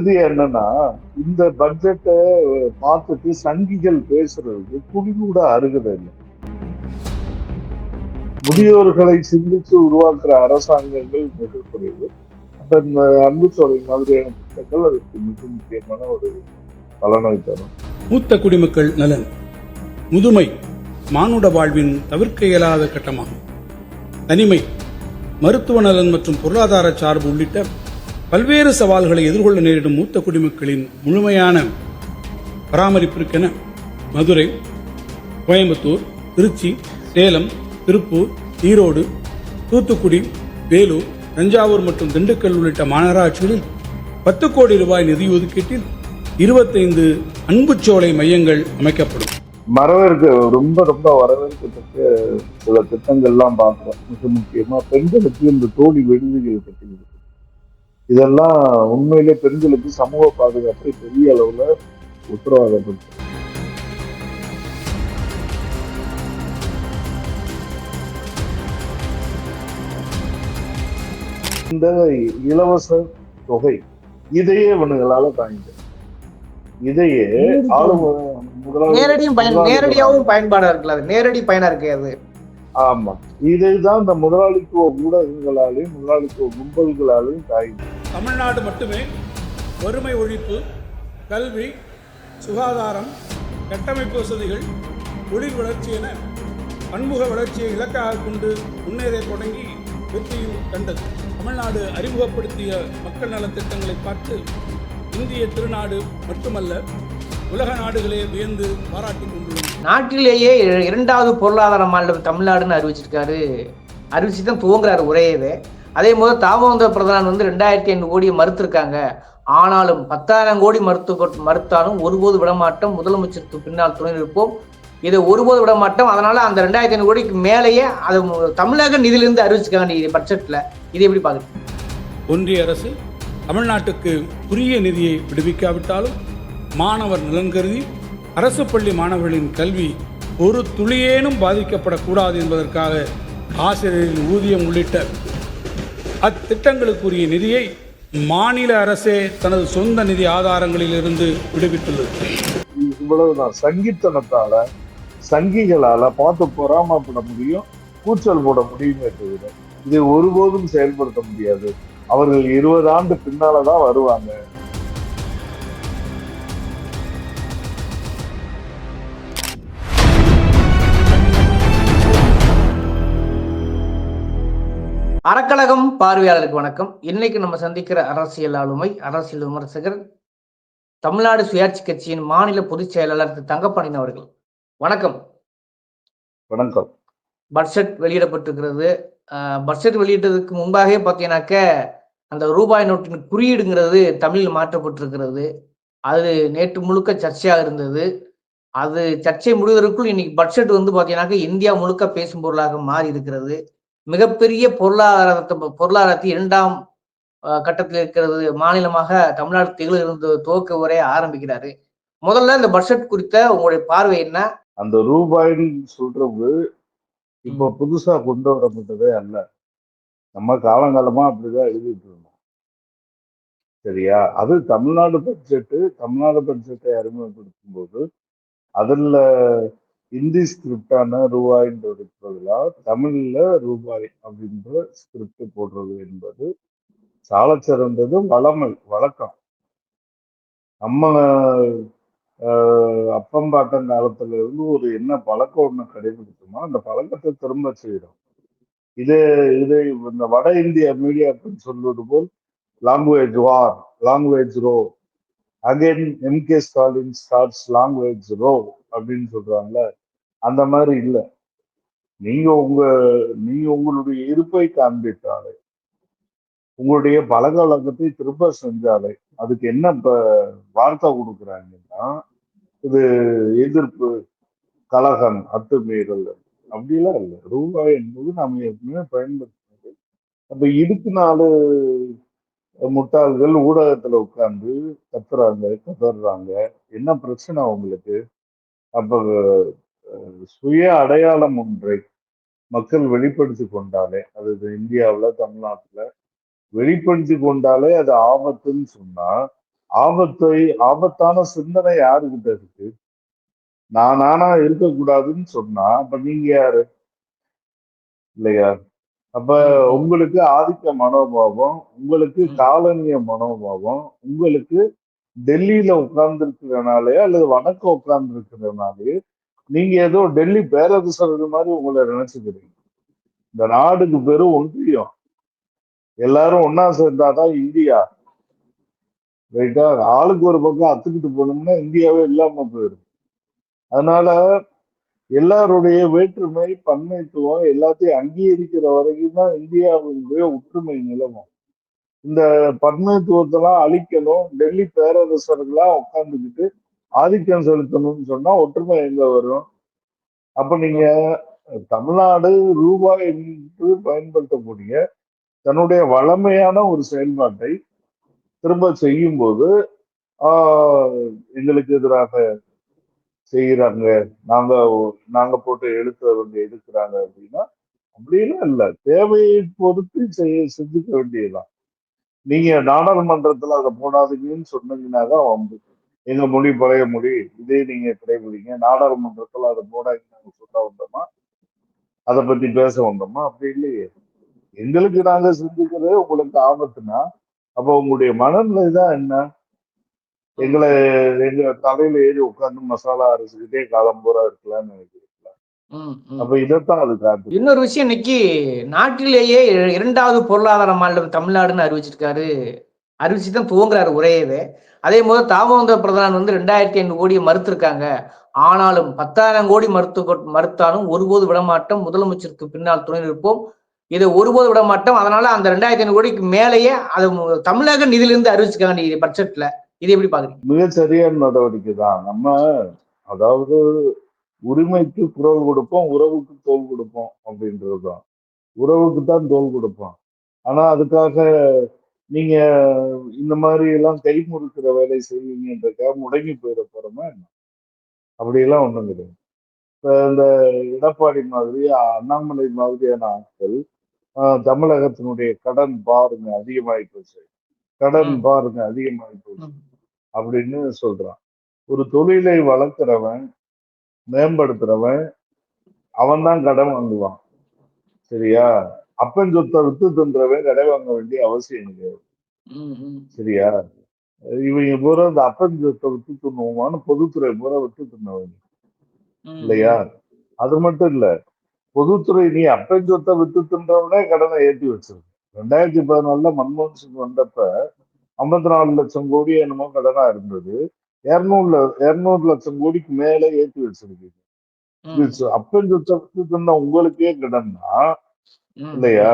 இது என்னன்னா இந்த பட்ஜெட்டை பார்த்துட்டு சங்கிகள் பேசுறது துளி கூட அருகதை இல்லை. முதியோர்களை சிந்திச்சு உருவாக்குற அரசாங்கங்கள் மிக குறைவு அப்ப இந்த அன்புச்சோலை மாதிரியான திட்டங்கள் அதுக்கு மிக முக்கியமான ஒரு பலனை தரும். மூத்த குடிமக்கள் நலன். முதுமை மானுட வாழ்வின் தவிர்க்க இயலாத கட்டமாகும். தனிமை மருத்துவ நலன் மற்றும் பொருளாதார சார்பு உள்ளிட்ட பல்வேறு சவால்களை எதிர்கொள்ள நேரிடும் மூத்த குடிமக்களின் முழுமையான பராமரிப்பிற்கென மதுரை கோயம்புத்தூர் திருச்சி சேலம் திருப்பூர் ஈரோடு தூத்துக்குடி வேலூர் தஞ்சாவூர் மற்றும் திண்டுக்கல் உள்ளிட்ட மாநகராட்சிகளில் பத்து கோடி ரூபாய் நிதி ஒதுக்கீட்டில் இருபத்தைந்து அன்புச்சோலை மையங்கள் அமைக்கப்படும். வரவேற்க ரொம்ப ரொம்ப வரவேற்கத்தக்க சில திட்டங்கள்லாம் பார்க்குறோம். மிக முக்கியமாக பெண்களுக்கு இந்த தோழி விடுதிகள் கட்டுகிறது இதெல்லாம் உண்மையிலே பெண்களுக்கு சமூக பாதுகாப்பை பெரிய அளவுல உத்தரவாதப்படுத்தும் இந்த இலவச தொகை இதையே இவனுங்களால தாங்கிக்க இதையே நேரடியும் நேரடியாகவும் பயன்பாடா இருக்குல்ல? நேரடி பயனா இருக்கு அது. ஆமா. இதைதான் இந்த முதலாளித்துவ ஊடகங்களாலையும் முதலாளித்துவ கும்பல்களாலையும் தாய் தமிழ்நாடு மட்டுமே வறுமை ஒழிப்பு கல்வி சுகாதாரம் கட்டமைப்பு வசதிகள் தொழில் வளர்ச்சி என பன்முக வளர்ச்சியை இலக்காக கொண்டு முன்னேற தொடங்கி வெற்றியும் கண்டது. தமிழ்நாடு அறிமுகப்படுத்திய மக்கள் நலத் திட்டங்களை பார்த்து இந்திய திருநாடு மட்டுமல்ல உலக நாடுகளே வியந்து பாராட்டி கொண்டுள்ளன. நாட்டிலேயே இரண்டாவது பொருளாதார மாநிலம் தமிழ்நாடுன்னு அறிவிச்சிருக்காரு. அறிவிச்சு தான் துவங்குறாரு உரையவே அதே போது தாமோந்த பிரதான் வந்து ரெண்டாயிரத்தி ஐநூறு கோடியை மறுத்திருக்காங்க. ஆனாலும் பத்தாயிரம் கோடி மறுத்து மறுத்தாலும் ஒருபோது விடமாட்டோம். முதலமைச்சருக்கு பின்னால் துணை நிற்போம். இதை ஒருபோது விட மாட்டோம் அதனால அந்த ரெண்டாயிரத்தி ஐநூறு கோடிக்கு மேலேயே அது தமிழக நிதியிலிருந்து அறிவிச்சிருக்காங்க நீ பட்ஜெட்ல. இது எப்படி பாக்குறீங்க ஒன்றிய அரசு தமிழ்நாட்டுக்கு உரிய நிதியை விடுவிக்காவிட்டாலும் மாணவர் நலன் கருதி அரசு பள்ளி மாணவர்களின் கல்வி ஒரு துளியேனும் பாதிக்கப்படக்கூடாது என்பதற்காக ஆசிரியரின் ஊதியம் உள்ளிட்ட அத்திட்டங்களுக்குரிய நிதியை மாநில அரசே தனது சொந்த நிதி ஆதாரங்களிலிருந்து விடுவித்துள்ளது. இவ்வளவுதான். சங்கித்தனத்தால சங்கிகளால பார்த்து பொறாமப்பட முடியும் கூச்சல் போட முடியுமே தவிர இதை ஒருபோதும் செயல்படுத்த முடியாது. அவர்கள் இருபது ஆண்டு பின்னாலதான் வருவாங்க. அறக்கழகம் பார்வையாளருக்கு வணக்கம். இன்னைக்கு நம்ம சந்திக்கிற அரசியல் ஆளுமை அரசியல் விமர்சகர் தமிழ்நாடு சுயாட்சி கட்சியின் மாநில பொதுச் செயலாளர் திரு தங்கப்பாண்டியன் அவர்கள். வணக்கம். வணக்கம். பட்ஜெட் வெளியிடப்பட்டிருக்கிறது. பட்ஜெட் வெளியிட்டதுக்கு முன்பாகவே பார்த்தீங்கன்னாக்க அந்த ரூபாய் நோட்டின் குறியீடுங்கிறது தமிழில் மாற்றப்பட்டிருக்கிறது. அது நேற்று முழுக்க சர்ச்சையாக இருந்தது. அது சர்ச்சை முடிவதற்குள் இன்னைக்கு பட்ஜெட் வந்து பார்த்தீங்கன்னாக்க இந்தியா முழுக்க பேசும் பொருளாக மாறி இருக்கிறது மிகப்பெரிய பொருளாதாரத்தை பொருளாதாரத்தை இரண்டாம் கட்டத்தில் இருக்கிறது மாநிலமாக தமிழ்நாடு திகழ்கிறது துவக்க உரைய ஆரம்பிக்கிறாரு. முதல்ல இந்த பட்ஜெட் குறித்த உங்களுடைய பார்வை என்ன? அந்த ரூபாய்ன்னு சொல்றது இப்ப புதுசா கொண்டு வரப்பட்டதே அல்ல. நம்ம காலங்காலமா அப்படிதான் எழுதிட்டு இருந்தோம். சரியா? அது தமிழ்நாடு பட்ஜெட்டு தமிழ்நாடு பட்ஜெட்டை அறிமுகப்படுத்தும் போது அதுல இந்தி ஸ்கிரிப்டான ரூபாய்ன்றது பதிலா தமிழ்ல ரூபாய் அப்படின்ற ஸ்கிரிப்ட் போடுறது என்பது சாலச் சிறந்தது வளமை வழக்கம். நம்ம ஆஹ், அப்பம் பாட்டன் காலத்துல இருந்து ஒரு என்ன பழக்கம் ஒண்ணு கடைபிடிச்சோமோ அந்த பழக்கத்தை திரும்ப செய்யறோம் இது இது இந்த வட இந்திய மீடியாக்கள் சொல்வது போல் language war language row again M K Stalin starts language row அப்படின்னு சொல்றாங்கல்ல. அந்த மாதிரி இல்லை. நீங்க உங்க நீங்க உங்களுடைய இருப்பை காண்பித்தாலே உங்களுடைய பழக்க திரும்ப செஞ்சாலே அதுக்கு என்ன இப்ப வார்த்தை கொடுக்குறாங்கன்னா இது எதிர்ப்பு கலகம் அத்துமீறல் அப்படிலாம் இல்லை. ரூபாய் என்பது நம்ம ஏற்கனவே பயன்படுத்தினது. அப்ப இதுக்கு நாலு முட்டாள்கள் ஊடகத்துல உட்கார்ந்து கத்துறாங்க கதறாங்க. என்ன பிரச்சனை அவங்களுக்கு? அப்ப சுய அடையாளம் ஒன்றை மக்கள் வெளிப்படுத்தி கொண்டாலே அது இந்தியாவுல தமிழ்நாட்டுல வெளிப்படுத்தி கொண்டாலே அது ஆபத்துன்னு சொன்னா ஆபத்தை ஆபத்தான சிந்தனை யாருகிட்ட இருக்கு? நான் நானா இருக்கக்கூடாதுன்னு சொன்னா அப்ப நீங்க யாரு? இல்லையா? அப்ப உங்களுக்கு ஆதிக்க மனோபாவம் உங்களுக்கு. காலனிய மனோபாவம் உங்களுக்கு டெல்லியில உட்கார்ந்து இருக்கிறனாலே அல்லது வடக்க உட்கார்ந்து இருக்கிறனாலே நீங்க ஏதோ டெல்லி பேரரசர் மாதிரி உங்களை நினைச்சுக்கிறீங்க. இந்த நாடுக்கு பெரும் ஒன்றியம். எல்லாரும் ஒன்னா சேர்ந்தாதான் இந்தியா. ரைட்டா ஆளுக்கு ஒரு பக்கம் அத்துக்கிட்டு போனோம்னா இந்தியாவே இல்லாம போயிடும். அதனால எல்லாருடைய வேற்றுமை பன்மைத்துவம் எல்லாத்தையும் அங்கீகரிக்கிற வரைக்கும் தான் இந்தியாவுடைய ஒற்றுமை நிலவும். இந்த பன்மைத்துவத்தெல்லாம் அழிக்கணும் டெல்லி பேரரசர்களா உட்காந்துக்கிட்டு ஆதிக்கம் செலுத்தணும்னு சொன்னா ஒற்றுமை எங்க வரும்? அப்ப நீங்க தமிழ்நாடு ரூபாய் என்று பயன்படுத்தக்கூடிய தன்னுடைய வளமையான ஒரு செயல்பாட்டை திரும்ப செய்யும் போது எங்களுக்கு எதிராக செய்யறாங்க நாங்க நாங்க போட்டு எழுத்துறவங்க எடுக்கிறாங்க அப்படின்னா அப்படிலாம் இல்லை. தேவையை பொறுத்து செய்ய செஞ்சுக்க வேண்டியதுதான். நீங்க நாடாளுமன்றத்துல அதை போடாதீங்கன்னு சொன்னீங்கன்னா தான் வம்பு. எங்க மொழி பழைய மொழி இதே நீங்க கடைபிடிங்க நாடாளுமன்றத்துல அதை போடாதீங்க நாங்க சொல்ல வந்தோமா? அதை பத்தி பேச வந்தோமா? அப்படி இல்லையே. எங்களுக்கு நாங்க செஞ்சுக்கிறது உங்களுக்கு ஆபத்துனா அப்ப உங்களுடைய மனநிலை தான் என்ன? எங்களை எங்க தலையில ஏறி உட்கார்ந்து மசாலா அரைச்சுக்கிட்டே காலம் பூரா இருக்கலாம்னு நினைக்கிறீங்களா. அப்ப இதைத்தான் அது காட்டு இன்னொரு விஷயம் இன்னைக்கு நாட்டிலேயே இர- இரண்டாவது பொருளாதார மாநிலம் தமிழ்நாடுன்னு அறிவிச்சிருக்காரு. அறிவிச்சு தான் துவங்குறாரு உரையவே அதே போது தாமோந்தர பிரதான் வந்து ரெண்டாயிரத்தி ஐநூறு கோடியை மறுத்திருக்காங்க. ஆனாலும் பத்தாயிரம் கோடி மறுத்து மறுத்தாலும் ஒருபோது விடமாட்டோம். முதலமைச்சருக்கு பின்னால் துணை நிற்போம். இதை ஒருபோது விடமாட்டோம். அதனால அந்த ரெண்டாயிரத்தி ஐநூறு கோடிக்கு மேலேயே அது தமிழக நிதியிலிருந்து அறிவிச்சிருக்காங்க நீ பட்ஜெட்ல. இது எப்படி பாக்குறீங்க? மிக சரியான நடவடிக்கை தான். நம்ம அதாவது உரிமைக்கு குரல் கொடுப்போம் உறவுக்கு தோல் கொடுப்போம் அப்படின்றதுதான் உறவுக்கு தான் தோல் கொடுப்போம். ஆனா அதுக்காக நீங்க இந்த மாதிரி எல்லாம் கை முறுக்கிற வேலை செய்வீங்கன்றக்காக முடங்கி போயிட போறோமா என்ன? அப்படியெல்லாம் ஒண்ணும் கிடையாது. இப்ப இந்த எடப்பாடி மாதிரி அண்ணாமலை மாதிரியான ஆட்கள் தமிழகத்தினுடைய கடன் பாருங்க அதிகமாகி போச்சு. கடன். பாருங்க அதிகமாகி போச்சு. அப்படின்னு சொல்றான். ஒரு தொழிலை வளர்க்குறவன் மேம்படுத்துறவன் அவன் தான் கடன் வாங்குவான். சரியா? அப்பன் சொத்தை வித்து தின்றவன் கடன் வாங்க வேண்டிய அவசியம் கிடையாது. சரியா இவங்க பூரா இந்த அப்பன் சொத்தை வித்து தின்னுவான்னு பொதுத்துறை பூரா வித்து தின்னவங்க. இல்லையா அது மட்டும் இல்ல பொதுத்துறை நீ அப்பன் சொத்தை வித்து தின்றவனே கடனை ஏற்றி வச்சிருக்கு ரெண்டாயிரத்தி பதினாலுல மன்மோகன் சிங் வந்தப்ப ஐம்பத்தி நாலு லட்சம் கோடி என்னமோ கடனா இருந்தது இருநூறு இருநூறு லட்சம் கோடிக்கு மேல ஏற்றி வச்சிருக்கு ம். இது சொ- அப்பன் சொத்தை வித்து தின்ன உங்களுக்கே கடன்னா. இல்லையா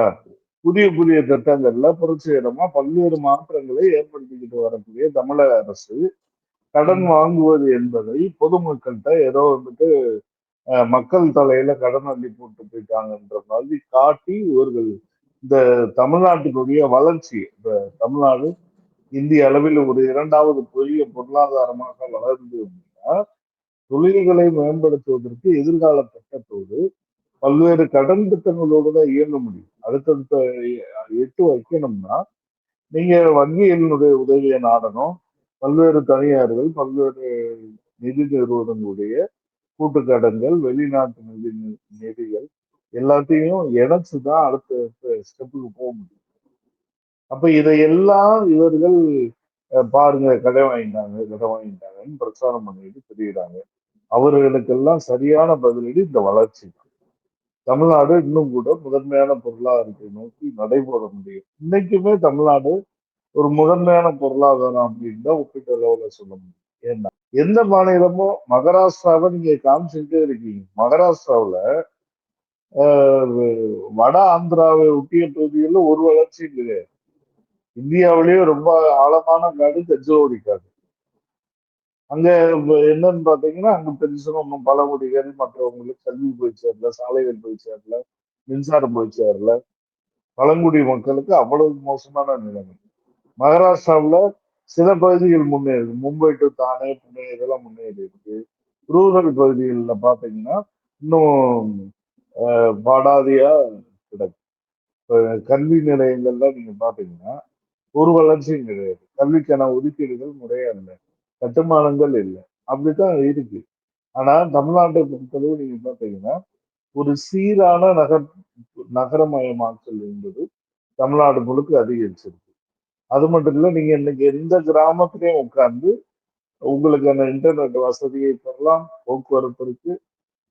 புதிய புதிய திட்டங்கள்ல புரட்சிகரமா பல்வேறு மாற்றங்களை ஏற்படுத்திக்கிட்டு வரக்கூடிய தமிழக அரசு கடன். வாங்குவது என்பதை பொதுமக்கள்கிட்ட ஏதோ வந்துட்டு மக்கள் தலையில கடன் அள்ளி போட்டு போயிட்டாங்கன்ற மாதிரி காட்டி இவர்கள் இந்த தமிழ்நாட்டினுடைய வளர்ச்சி இந்த தமிழ்நாடு இந்திய அளவில் ஒரு இரண்டாவது பெரிய பொருளாதாரமாக வளர்ந்து அப்படின்னா தொழில்களை மேம்படுத்துவதற்கு எதிர்கால திட்டத்தோடு பல்வேறு கடன் திட்டங்களோடு தான் இயங்க முடியும். அடுத்தடுத்த எட்டு வைக்கணும்னா நீங்க வங்கியினுடைய உதவியை நாடணும். பல்வேறு தனியார்கள் பல்வேறு நிதி நிறுவனங்களுடைய கூட்டுக்கடன்கள் வெளிநாட்டு நிதி நிதிகள் எல்லாத்தையும் இணைச்சு தான் அடுத்த ஸ்டெப்புக்கு போக முடியும். அப்ப இதையெல்லாம் இவர்கள் பாருங்க கடை வாங்கிட்டாங்க கடை வாங்கிட்டாங்கன்னு பிரச்சாரம் பண்ணிட்டு தெரியுறாங்க. அவர்களுக்கெல்லாம் சரியான பதிலடி இந்த வளர்ச்சி தான். தமிழ்நாடு இன்னும் கூட முதன்மையான பொருளாதாரத்தை நோக்கி நடைபெற முடியும். இன்னைக்குமே தமிழ்நாடு ஒரு முதன்மையான பொருளாதாரம் அப்படின்னு தான் ஒப்பிட்ட லெவலில் சொல்ல முடியும். ஏன்னா எந்த மாநிலமோ மகாராஷ்டிராவை நீங்க காமிச்சுட்டே இருக்கீங்க. மகாராஷ்டிராவில் வட ஆந்திராவை ஒட்டிய பகுதிகளில் ஒரு வளர்ச்சியும் கிடையாது. இந்தியாவிலேயே ரொம்ப ஆழமான காடு தஞ்சாவூரி காடு அங்க என்னன்னு பாத்தீங்கன்னா அங்க பெருசுன்னு ஒன்றும் பழங்குடிகள் மற்றவங்களுக்கு கல்வி போய் சேரல சாலைகள் போய் சேரல மின்சாரம் போய் சேரல. பழங்குடி மக்களுக்கு அவ்வளவு மோசமான நிலைமை. மகாராஷ்டிராவில் சில பகுதிகள் முன்னேறி மும்பை டு தானே புனே இதெல்லாம் முன்னேறி இருக்கு. ரூரல் பகுதிகளில் பார்த்தீங்கன்னா இன்னும் பாடாதியா கிடக்கு. இப்போ கல்வி நிலையங்கள்ல நீங்க பாத்தீங்கன்னா ஒரு வளர்ச்சியும் கிடையாது. கல்விக்கான ஒதுக்கீடுகள் முறையா இல்லை. கட்டுமானங்கள் இல்லை. அப்படித்தான் இருக்கு. ஆனா தமிழ்நாட்டை பொறுத்தளவு நீங்க பார்த்தீங்கன்னா ஒரு சீரான நகர் நகரமயமாக்கல் என்பது தமிழ்நாடு முழுக்க அதிகரிச்சிருக்கு. அது மட்டும் இல்லை நீங்க இன்னைக்கு எந்த கிராமத்திலையும் உட்கார்ந்து உங்களுக்கு அந்த இன்டர்நெட் வசதியை பெறலாம் போக்குவரத்து இருக்கு.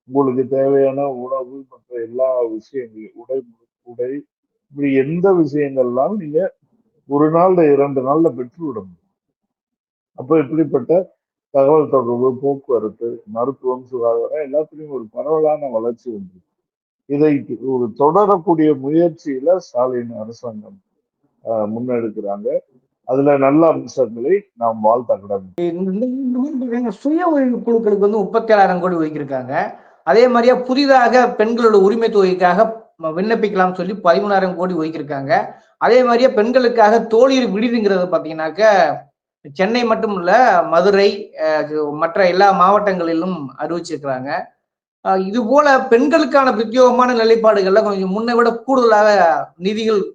உங்களுக்கு தேவையான உணவு மற்ற எல்லா விஷயங்களையும் உடை உடை இப்படி எந்த விஷயங்கள்லாம் நீங்க ஒரு நாள்ல இரண்டு நாள்ல பெற்று விட முடியும். அப்போ இப்படிப்பட்ட தகவல் தொடர்பு போக்குவரத்து மருத்துவம் சுகாதாரம் எல்லாத்துலேயும் ஒரு பரவலான வளர்ச்சி உண்டு இதை ஒரு தொடரக்கூடிய முயற்சியில ஸ்டாலின் அரசாங்கம் முன்னெடுக்கிறாங்க. அதுல நல்ல அம்சங்களை நாம் வாழ்த்த கடமை சுய உதவி குழுக்களுக்கு வந்து முப்பத்தி ஏழாயிரம் கோடி ஒதுக்கியிருக்காங்க. அதே மாதிரியா புதிதாக பெண்களோட உரிமை தொகைக்காக விண்ணப்பிக்கலாம் விண்ணப்பிக்கலாம்னு சொல்லி பதிமூணாயிரம் கோடி ஒதுக்கியிருக்காங்க. அதே மாதிரியா பெண்களுக்காக தோழியர் விடுதிங்கிறது பாத்தீங்கன்னாக்க சென்னை மட்டும் இல்ல மதுரை மற்ற எல்லா மாவட்டங்களிலும் அறிவிச்சிருக்கிறாங்க. இது போல பெண்களுக்கான பிரத்யோகமான நிலைப்பாடுகள்ல கொஞ்சம் முன்னை விட கூடுதலாக நிதிகள்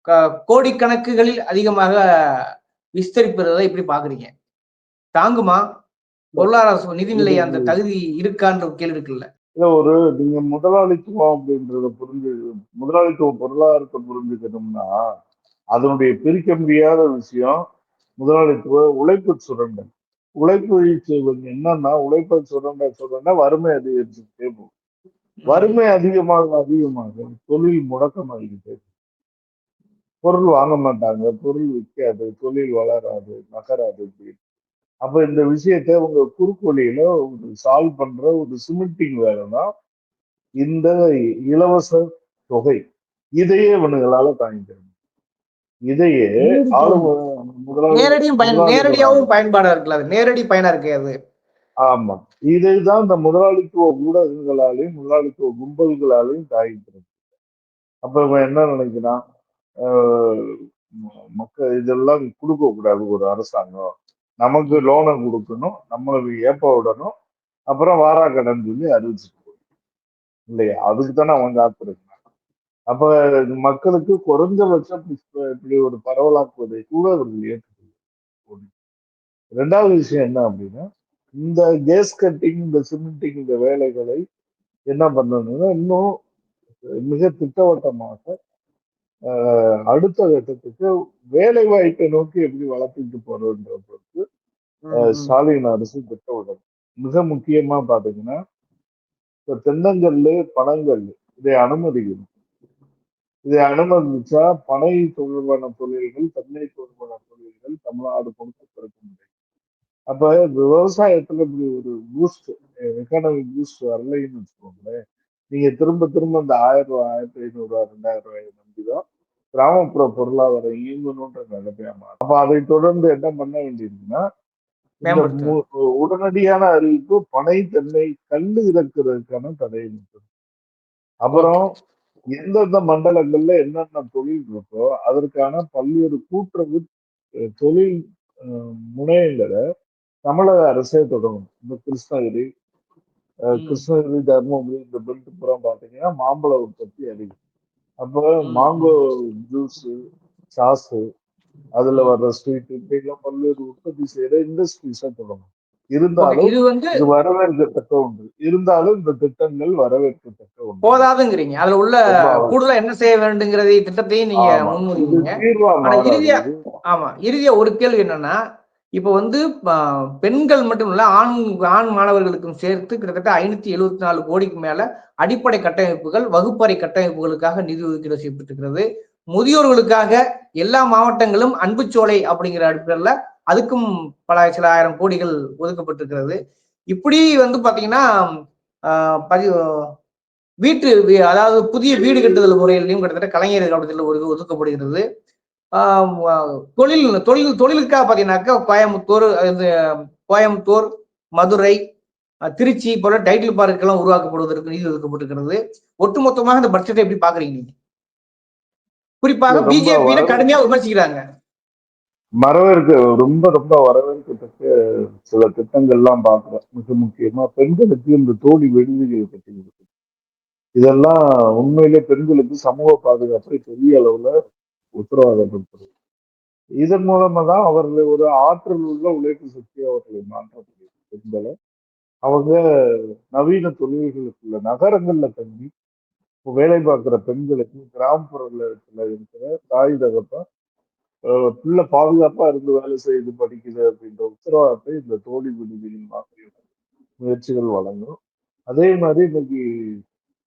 க- கோடிக்கணக்குகளில் அதிகமாக விஸ்தரிப்பதை இப்படி பாக்குறீங்க. தாங்குமா? பொருளாதார நிதிநிலை அந்த தகுதி இருக்கான்ற கேள்வி இருக்குல்ல. இல்ல ஒரு நீங்க முதலாளித்துவம் அப்படின்றத புரிஞ்சு முதலாளித்துவ பொருளாதாரத்தை புரிஞ்சுக்கணும்னா அதனுடைய பிரிக்க முடியாத விஷயம் முதலாளித்துவ உழைப்பு சுரண்டல். உழைப்பு செய்வது என்னன்னா உழைப்பை சுரண்ட சுரண்ட வறுமை அதிகரிச்சுக்கிட்டே போகும். வறுமை அதிகமாக அதிகமாக தொழில் முடக்கமாகிக்கிட்டே போகும். பொருள் வாங்க மாட்டாங்க பொருள் விற்காது தொழில் வளராது நகராது அப்ப இந்த விஷயத்தை உங்க குறுக்கோலியில ஒரு சால்வ் பண்ற ஒரு சிமெண்டிங் வேலை தான் இந்த இலவச தொகை இதையே இவனுங்களால தாங்கிக்கிறாங்க இதையே நேரடியும் நேரடியாகவும் பயன்பாடா இருக்குல்ல நேரடி பயனா இருக்கு அது. ஆமா. இதைதான் இந்த முதலாளித்துவ ஊடகங்களாலையும் முதலாளித்துவ கும்பல்களாலையும் தாங்கிக்கிறது அப்ப இவன் என்ன நினைக்கிறான்? மக்கள் இதெல்லாம் கொடுக்க கூடாது ஒரு அரசாங்கம். நமக்கு லோனை கொடுக்கணும் நம்மளுக்கு ஏப்ப விடணும் அப்புறம் வாரா கடன் சொல்லி அறிவிச்சுட்டு. இல்லையா? அதுக்கு தானே அவன் காத்திருக்கான் அப்ப மக்களுக்கு குறைஞ்சபட்சம் இப்ப இப்படி ஒரு பரவலாக்குவதை கூட அவர்கள் ஏற்றுக்கொள்ள ரெண்டாவது விஷயம் என்ன அப்படின்னா இந்த கேஸ் கட்டிங் இந்த சிமெண்டிங் இந்த வேலைகளை என்ன பண்ணணும்னா இன்னும் மிக திட்டவட்டமாக அடுத்த கட்டத்துக்கு வேலை வாய்ப்பை நோக்கி எப்படி வளர்த்துட்டு போறோன்ற பொறுத்து ஸ்டாலின் அரசு திட்டமிடும் மிக முக்கியமா பாத்தீங்கன்னா இப்ப தென்னங்கல்லு பனங்கல் இதை அனுமதிக்கணும். இதை அனுமதிச்சா பனை தொடர்பான தொழில்கள் தென்னை தொடர்பான தொழில்கள் தமிழ்நாடு கொடுத்து பிறக்க முடியும் அப்ப விவசாயத்துல இப்படி ஒரு பூஸ்ட் எக்கானமிக் பூஸ்ட் வரலைன்னு வச்சுக்கோங்களேன். நீங்க திரும்ப திரும்ப இந்த ஆயிரம் ரூபாய் ஆயிரத்தி ஐநூறு ரூபாய் ரெண்டாயிரம் ரூபாய் நம்பிதான் கிராமப்புற பொருளாதாரம் இயங்கணுன்ற நிலைமையா மாறும். அப்ப அதை தொடர்ந்து என்ன பண்ண வேண்டியிருக்குன்னா உடனடியான அறிவிப்பு பனை தென்னை கல்லு இறக்குறதுக்கான தடையை நிறுத்தணும் அப்புறம் எந்தெந்த மண்டலங்கள்ல என்னென்ன தொழில் இருக்கோ அதற்கான பல்வேறு கூட்டுறவு தொழில் முனையங்களை தமிழக அரசே தொடங்கணும் இந்த கிருஷ்ணகிரி. கிருஷ்ணகிரி தருமபுரி இந்த பெல்ட் புறம் பாத்தீங்கன்னா மாம்பழ உற்பத்தி அதிகம் அப்ப. மாங்கோ ஜூஸ் சாஸு அதுல வர்ற ஸ்வீட் இப்படிலாம் பல்வேறு உற்பத்தி செய்யற இண்டஸ்ட்ரீஸா தொடங்கும் இருந்தாலும் இது வந்து வரவேற்கத்தக்க ஒன்று. இருந்தாலும் இந்த திட்டங்கள் வரவேற்கத்தக்க ஒன்று. போதாதுங்கிறீங்க. அதுல உள்ள. கூடுதலா என்ன செய்ய வேண்டுங்கிறதை திட்டத்தையும் நீங்க மாறாது ஆமா இறுதியா ஒரு கேள்வி என்னன்னா இப்ப வந்து பெண்கள் மட்டும் இல்ல ஆண் ஆண் மாணவர்களுக்கும் சேர்த்து கிட்டத்தட்ட ஐநூத்தி எழுபத்தி நாலு கோடிக்கு மேல அடிப்படை கட்டமைப்புகள் வகுப்பறை கட்டமைப்புகளுக்காக நிதி ஒதுக்கீடு செய்யப்பட்டிருக்கிறது. முதியோர்களுக்காக எல்லா மாவட்டங்களும் அன்புச்சோலை அப்படிங்கிற அடிப்படையில் அதுக்கும் பல சில ஆயிரம் கோடிகள் ஒதுக்கப்பட்டிருக்கிறது. இப்படி வந்து பாத்தீங்கன்னா வீட்டு அதாவது புதிய வீடு கட்டுதல் முறையிலையும் கிட்டத்தட்ட கலைஞர் காலத்தில் ஒரு ஒதுக்கப்படுகிறது. தொழில் தொழில் தொழிலுக்காக பார்த்தீங்கன்னாக்கா கோயம்புத்தூர் இது கோயம்புத்தூர் மதுரை திருச்சி போல டைட்டில் பார்க்கெல்லாம் உருவாக்கப்படுவதற்கு நிதி ஒதுக்கப்பட்டிருக்கிறது. ஒட்டுமொத்தமாக இந்த பட்ஜெட்டை எப்படி பாக்குறீங்க? குறிப்பாக ரொம்ப பிஜேபி வரவு- கடுமையா விமர்சிக்கிறாங்க. வரவேற்க ரொம்ப ரொம்ப வரவேற்கத்தக்க சில திட்டங்கள்லாம் பார்க்குறேன் மிக முக்கியமா பெண்களுக்கு இந்த தோழி விடுதிகள் கட்டி கொடுக்குது இதெல்லாம் உண்மையிலே பெண்களுக்கு சமூக பாதுகாப்பை பெரிய அளவுல உத்தரவாதப்படுத்துறது இதன் மூலமா தான் அவர்களை ஒரு ஆற்றல் உள்ள உழைப்பு சக்தி அவர்களை மாற்ற முடியும் பெண்களை அவங்க நவீன தொழில்களுக்குள்ள நகரங்கள்ல தங்கி இப்போ வேலை பார்க்குற பெண்களுக்கு கிராமப்புறத்துல இருக்கிற தாய் தகப்பா பிள்ளை பாதுகாப்பா இருந்து வேலை செய்து படிக்குது அப்படின்ற உத்தரவாதத்தை இந்த தோழி விடுதியின் மாதிரி முயற்சிகள் வழங்கும். அதே மாதிரி இன்னைக்கு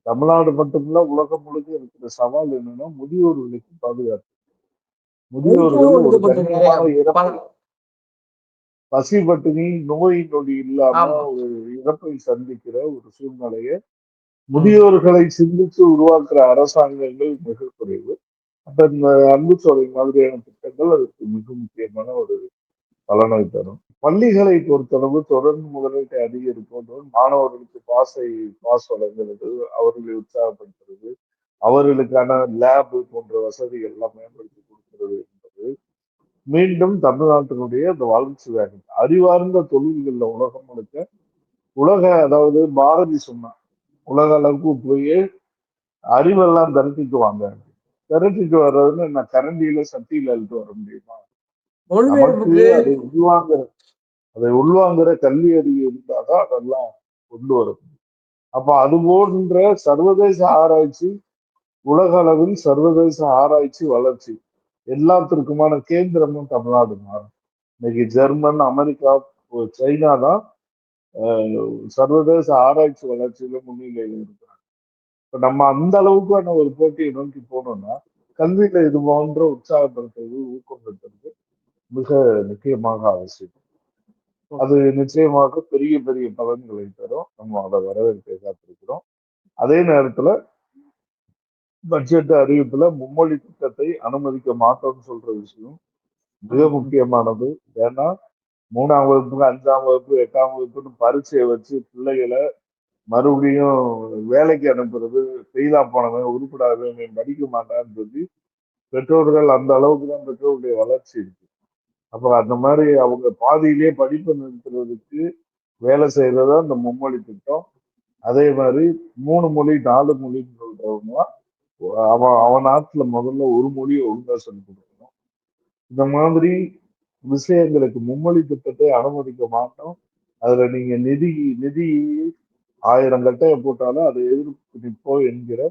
தமிழ்நாடு மட்டுமில்ல உலகம் முழுக்க இருக்கிற சவால் என்னன்னா முதியோர்களுக்கு பாதுகாப்பு. முதியோர்கள் பசி பட்டினி நோய் நொடி இல்லாம. ஒரு இறப்பை சந்திக்கிற ஒரு சூழ்நிலையை முதியோர்களை சிந்தித்து உருவாக்குற அரசாங்கங்கள் மிக குறைவு. அப்ப இந்த அன்பு சோலை மாதிரியான திட்டங்கள் அதுக்கு மிக முக்கியமான ஒரு பலனை தரும். பள்ளிகளை பொறுத்தளவு தொடர்ந்து முதலீட்டை அதிகரிப்பதோடு மாணவர்களுக்கு பாசை பாஸ் வழங்குறது அவர்களை உற்சாகப்படுத்துறது அவர்களுக்கான லேப் போன்ற வசதிகள் எல்லாம் மேம்படுத்தி கொடுக்கிறது என்பது மீண்டும் தமிழ்நாட்டினுடைய அந்த வளர்ச்சி வேகம். அறிவார்ந்த தொழில்களில் உலகம் முழுக்க உலக அதாவது பாரதி சொன்னான் உலக அளவுக்கு போய் அறிவெல்லாம் திரட்டிட்டு வாங்க திரட்டிட்டு வர்றதுன்னு நான் கரண்டியில சட்டியில அழுத்து வர முடியுமா? அதை உள்வாங்குற அதை உள்வாங்குற கல்வி அறிவு இருந்தாதான் அதெல்லாம் கொண்டு வர முடியும். அப்ப அது போன்ற சர்வதேச ஆராய்ச்சி உலக அளவில் சர்வதேச ஆராய்ச்சி வளர்ச்சி எல்லாத்திற்குமான கேந்திரமும் தமிழ்நாடு மாறும். இன்னைக்கு ஜெர்மன் அமெரிக்கா சைனா தான் சர்வதேச ஆராய்ச்சி வளர்ச்சியில முன்னிலையில் இருக்கிறாங்க. நம்ம அந்த அளவுக்கான ஒரு போட்டியை நோக்கி போனோம்னா கல்வியில இது போன்ற உற்சாகப்படுத்துறது ஊக்கப்படுத்துறது மிக முக்கியமாக அவசியம். அது நிச்சயமாக பெரிய பெரிய பலன்களை தரும். நம்ம அதை வரவேற்க காத்திருக்கிறோம். அதே நேரத்துல பட்ஜெட் அறிவிப்புல மும்மொழி திட்டத்தை அனுமதிக்க மாட்டோம்னு சொல்ற விஷயம் மிக முக்கியமானது. ஏன்னா மூணாம் வகுப்புக்கு அஞ்சாம் வகுப்பு எட்டாம் வகுப்புன்னு பரீட்சையை வச்சு பிள்ளைகளை மறுபடியும் வேலைக்கு அனுப்புறது ஃபெயிலா போனவன் உருப்படாதவன் படிக்க மாட்டான்னு சொல்லி பெற்றோர்கள் அந்த அளவுக்கு தான் பெற்றோருடைய வளர்ச்சி இருக்கு. அப்போ அந்த மாதிரி அவங்க பாதியிலே படிப்பை நிறுத்துறதுக்கு வேலை செய்யறதா இந்த மும்மொழி திட்டம். அதே மாதிரி மூணு மொழி நாலு மொழின்னு சொல்றவங்களாம் அவன் அவன் நாட்டில் முதல்ல ஒரு மொழியை ஒழுங்காக சொல்லிக் கொடுக்கணும். இந்த மாதிரி விஷயங்களுக்கு மும்மொழி திட்டத்தை அனுமதிக்க மாட்டோம். அதுல நீங்க நிதி நிதி ஆயிரம் கட்டையை போட்டாலும் அதை எதிர்ப்பு நிற்போம் என்கிற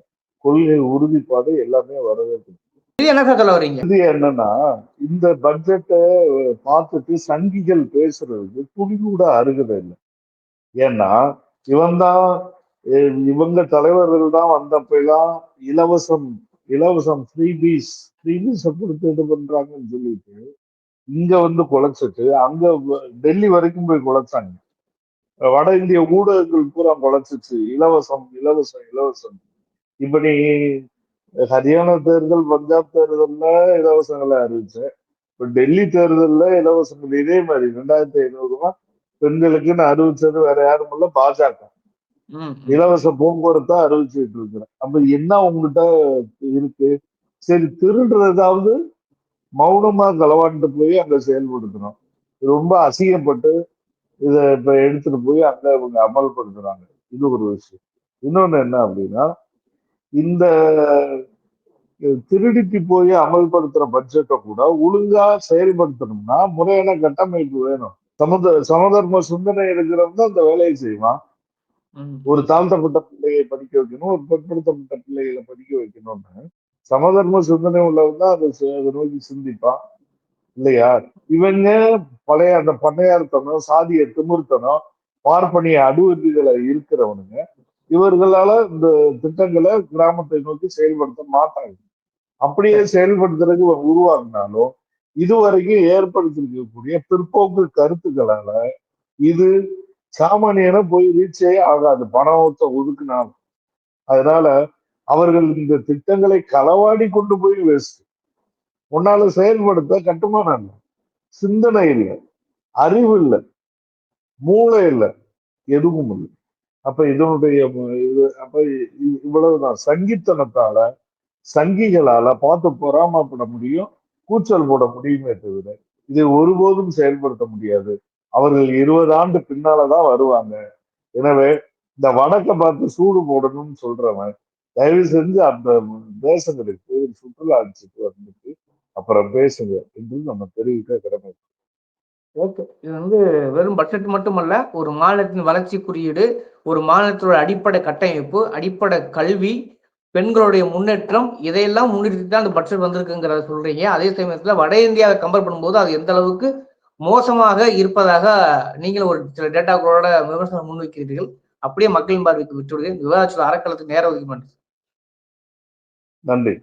கொள்கை உறுதிப்பாடு எல்லாமே வரவேற்கும். என்ன சொல்ல வரீங்க இது என்னன்னா இந்த பட்ஜெட்டை பார்த்துட்டு சங்கிகள் பேசுறதுக்கு துளி கூட அருகதை இல்லை. ஏன்னா இவன் தான் இவங்க தலைவர்கள் தான் வந்தப்பெல்லாம் இலவசம் இலவசம் ஃப்ரீ பீஸ் ஃப்ரீ பீஸை கொடுத்து இது பண்றாங்கன்னு சொல்லிட்டு இங்க வந்து குலைச்சிட்டு அங்க டெல்லி வரைக்கும் போய் குலைச்சாங்க வட இந்திய ஊடகங்கள் பூரா குலைச்சிச்சு இலவசம் இலவசம் இலவசம். இப்ப நீ ஹரியானா தேர்தல் பஞ்சாப் தேர்தல்ல இலவசங்களை அறிவிச்சேன் இப்ப டெல்லி தேர்தல்ல இலவசங்கள் இதே மாதிரி ரெண்டாயிரத்தி ஐநூறு ரூபாய் பெண்களுக்குன்னு அறிவிச்சது வேற யாரும் இல்ல பாஜக. இலவச போக்குவரத்தா அறிவிச்சுட்டு இருக்கிறேன். அப்ப என்ன உங்ககிட்ட இருக்கு? சரி திருடுறதாவது மௌனமா களவாண்டு போய் அங்க செயல்படுத்தணும். இது ரொம்ப அசிங்கப்பட்டு இத இப்ப எடுத்துட்டு போய் அங்க இவங்க அமல்படுத்துறாங்க. இது ஒரு விஷயம். இன்னொன்னு என்ன அப்படின்னா இந்த திருடிட்டு போய் அமல்படுத்துற பட்ஜெட்டை கூட ஒழுங்கா செயல்படுத்தணும்னா முறையான கட்டமைப்பு வேணும். சமத சமதர்ம சிந்தனை இருக்கிறவங்க அந்த வேலையை செய்வான். ஒரு தாழ்த்தப்பட்ட பிள்ளையை படிக்க வைக்கணும் ஒரு பிற்படுத்தப்பட்ட பிள்ளைகளை படிக்க வைக்கணும்னு. சமதர்ம சிந்தனை உள்ளவங்க அதை நோக்கி சிந்திப்பான். இல்லையா? இவங்க பழைய அந்த பண்ணையார்த்தனம் சாதிய திமிர்த்தனம் பார்ப்பனிய அபிவிருத்திகளை இருக்கிறவனுங்க. இவர்களால இந்த திட்டங்களை கிராமத்தை நோக்கி செயல்படுத்த மாட்டாங்க. அப்படியே செயல்படுத்துறதுக்கு உருவாகினாலும் உருவாக்குனாலும் இதுவரைக்கும் ஏற்படுத்திருக்கக்கூடிய பிற்போக்கு கருத்துக்களால இது சாமானியனா போய் ரீச்சே ஆகாது. பணத்தை ஒதுக்குனாலும். அதனால அவர்கள் இந்த திட்டங்களை களவாடி கொண்டு போய் வேஸ்ட் உன்னால செயல்படுத்த கட்டுமானம் இல்லை. சிந்தனை இல்லை. அறிவு இல்லை. மூளை இல்லை. எதுவும் இல்லை. அப்ப இதனுடைய இது அப்ப இவ்வளவுதான். சங்கித்தனத்தால சங்கிகளால பார்த்து பொறாமப்பட முடியும். கூச்சல் போட முடியுமே தவிர இதை ஒருபோதும் செயல்படுத்த முடியாது. அவர்கள் இருபது ஆண்டு பின்னாலதான் வருவாங்க. எனவே இந்த வடக்க பார்த்து சூடு போடணும்னு சொல்றவன் தயவு செஞ்சு அந்த தேசங்களுக்கு சுற்றுலா அடிச்சுட்டு வந்துட்டு அப்புறம் பேசுங்க என்று நம்ம தெரிவிக்க கடமை. ஓகே இது வந்து வெறும் பட்ஜெட் மட்டுமல்ல ஒரு மாநிலத்தின் வளர்ச்சி குறியீடு ஒரு மாநிலத்தோட அடிப்படை கட்டமைப்பு அடிப்படை கல்வி பெண்களுடைய முன்னேற்றம் இதையெல்லாம் முன்னிறுத்தி தான் அந்த பட்ஜெட் வந்திருக்குங்கிறத சொல்றீங்க. அதே சமயத்துல வட இந்தியாவை கம்பேர் பண்ணும்போது அது எந்த அளவுக்கு மோசமாக இருப்பதாக நீங்களும் ஒரு சில டேட்டாக்களோட விமர்சனம் முன்வைக்கிறீர்கள். அப்படியே மக்களின் பார்வைக்கு விட்டுவிடுகிறேன். விவாதத்தில் அறக்களத்துக்கு நேரம் ஒதுக்கி நன்றி.